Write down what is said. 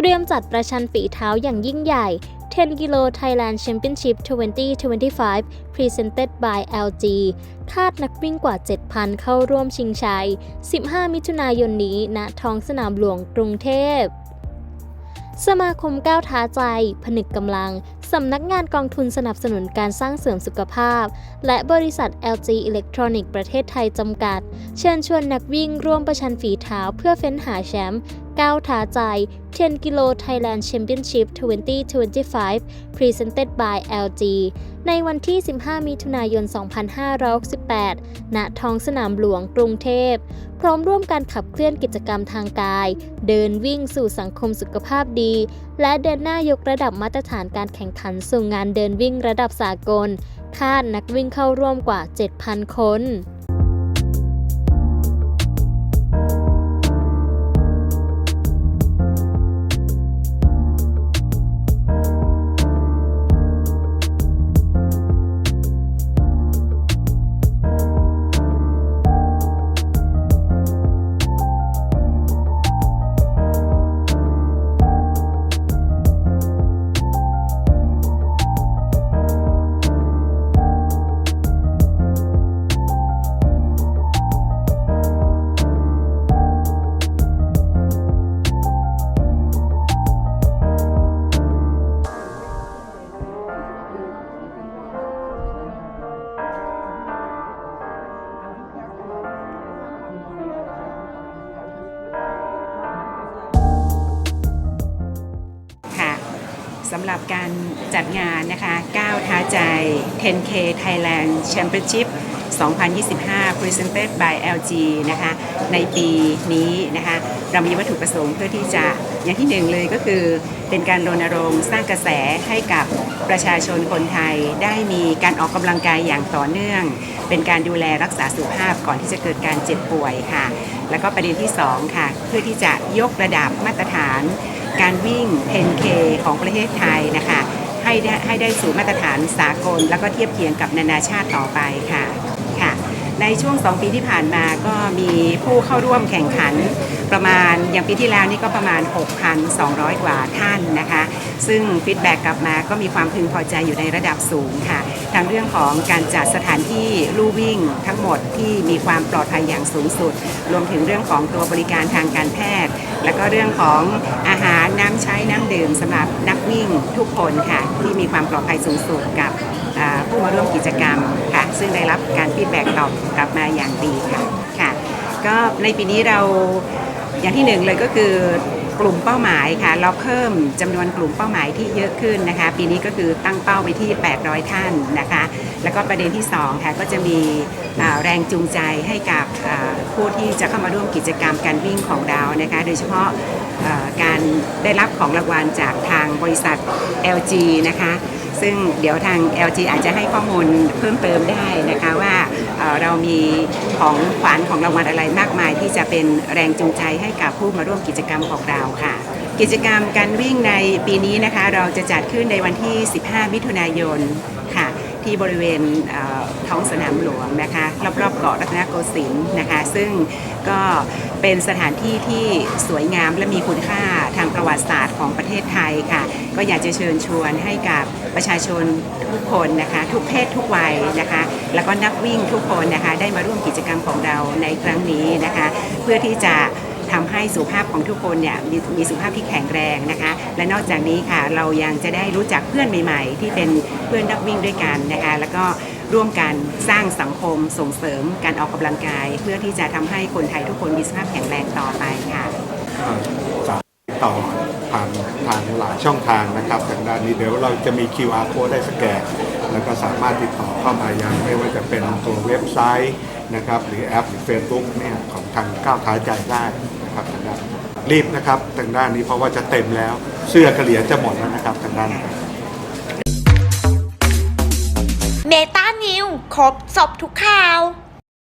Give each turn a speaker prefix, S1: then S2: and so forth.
S1: เตรียมจัดประชันฝีเท้าอย่างยิ่งใหญ่ 10 กิโล Thailand Championship 2025 Presented by LG คาดนักวิ่งกว่า 7,000 เข้าร่วมชิงชัย 15 มิถุนายนนี้ณท้องสนามหลวงกรุงเทพสมาคมก้าวท้าใจ ผนึกกำลัง สำนักงานกองทุนสนับสนุนการสร้างเสริมสุขภาพ และบริษัท LG Electronic ประเทศไทยจำกัด เชิญชวนนักวิ่งร่วมประชันฝีเท้าเพื่อเฟ้นหาแชมป์ก้าวท้าใจ 10 กิโล Thailand Championship 2025 Presented by LG ในวันที่ 15 มิถุนายน 2568 ณ ท้องสนามหลวงกรุงเทพ พร้อมร่วมการขับเคลื่อนกิจกรรมทางกาย เดินวิ่งสู่สังคมสุขภาพดี และเดินหน้ายกระดับมาตรฐานการแข่งขันสู่งานเดินวิ่งระดับสากล คาดนักวิ่งเข้าร่วมกว่า 7,000 คน
S2: สำหรับการจัดงานนะคะก้าวท้าใจ 10K Thailand Championship 2025 Presented by LG นะคะในปีนี้นะคะเรามีวัตถุประสงค์เพื่อที่จะอย่างที่หนึ่งเลยก็คือเป็นการรณรงค์สร้างกระแสให้กับประชาชนคนไทย ได้มีการออกกำลังกายอย่างต่อเนื่อง เป็นการดูแลรักษาสุขภาพก่อนที่จะเกิดการเจ็บป่วยค่ะ แล้วก็ประเด็นที่สองค่ะ เพื่อที่จะยกระดับมาตรฐาน การวิ่ง 10K ของประเทศไทยนะคะ ให้ได้ให้ได้สู่มาตรฐานสากล แล้วก็เทียบเคียงกับนานาชาติต่อไปค่ะค่ะ ในช่วง 2 ปีที่ผ่านมาก็มีผู้เข้าร่วมแข่งขันประมาณอย่างปีที่แล้วนี่ก็ประมาณ 6,200 กว่าท่านนะคะ ซึ่งฟีดแบ็กกลับมาก็มีความพึงพอใจอยู่ในระดับสูงค่ะทั้งเรื่องของการจัดสถานที่ลู่วิ่งทั้งหมดที่มีความปลอดภัยอย่างสูงสุด รวมถึงเรื่องของตัวบริการทางการแพทย์ แล้วก็เรื่องของอาหารน้ำใช้น้ำดื่มสำหรับนักวิ่งทุกคนค่ะ ที่มีความปลอดภัยสูงสุดกับ ผู้มาร่วมกิจกรรมค่ะ ซึ่งได้รับการฟีดแบ็กตอบกลับมาอย่างดีค่ะค่ะ ก็ในปีนี้เราอย่างที่หนึ่งเลยก็คือกลุ่มเป้าหมายค่ะ เราเพิ่มจำนวนกลุ่มเป้าหมายที่เยอะขึ้นนะคะ ปีนี้ก็คือตั้งเป้าไปที่ 800 ท่านนะคะ แล้วก็ประเด็นที่2ค่ะก็จะมีแรงจูงใจให้กับผู้ที่จะเข้ามาร่วมกิจกรรมการวิ่งของเรานะคะ โดยเฉพาะการได้รับของรางวัลจากทางบริษัท LG นะคะ ซึ่งเดี๋ยวทาง LG อาจจะให้ข้อมูลเพิ่มเติมได้นะคะว่าเรามีของขวัญของรางวัลอะไรมากมาย ที่จะเป็นแรงจูงใจให้กับผู้มาร่วมกิจกรรมของเราค่ะ กิจกรรมการวิ่งในปีนี้นะคะ เราจะจัดขึ้นในวันที่ 15 มิถุนายนค่ะ ที่บริเวณเท้องสนามหลวงนะคะรอบๆเกาะรัตนโกสินทร์นะคะซึ่งก็เป็นสถานที่ที่สวยงามและมีคุณค่าทางประวัติศาสตร์ของประเทศไทยค่ะ ก็อยากจะเชิญชวนให้กับประชาชนทุกคนนะคะทุกเพศทุกวัยนะคะ แล้วก็นักวิ่งทุกคนนะคะได้มาร่วมกิจกรรมของเราในครั้งนี้นะคะ เพื่อที่จะทำให้สุขภาพของทุกคนเนี่ยมมีสุขภาพที่แข็งแรงนะคะ และนอกจากนี้ค่ะเรายังจะได้รู้จักเพื่อนใหม่ ๆ ที่เป็นเพื่อนนักวิ่งด้วยกันนะคะ แล้วก็ ร่วมกันสร้างสังคมส่งเสริมการออกกำลังกาย เพื่อที่จะทำให้คนไทยทุกคนมีสุขภาพแข็งแรงต่อไปค่ะ
S3: สามต่อผ่านทางหลายช่องทางนะครับทางด้านนี้เดี๋ยวเราจะมี QR code ได้สแกนแล้วก็สามารถติดต่อเข้ามายังไม่ว่าจะเป็นตัวเว็บไซต์นะครับหรือแอปหรือ Facebook เนี่ยของทางก้าวท้ายใจได้นะครับทางด้านรีบนะครับทางด้านนี้เพราะว่าจะเต็มแล้วเสื้อกระเหลียจะหมดแล้วนะครับทางด้านนี้
S4: เมตานิวครบสอบทุกข่าว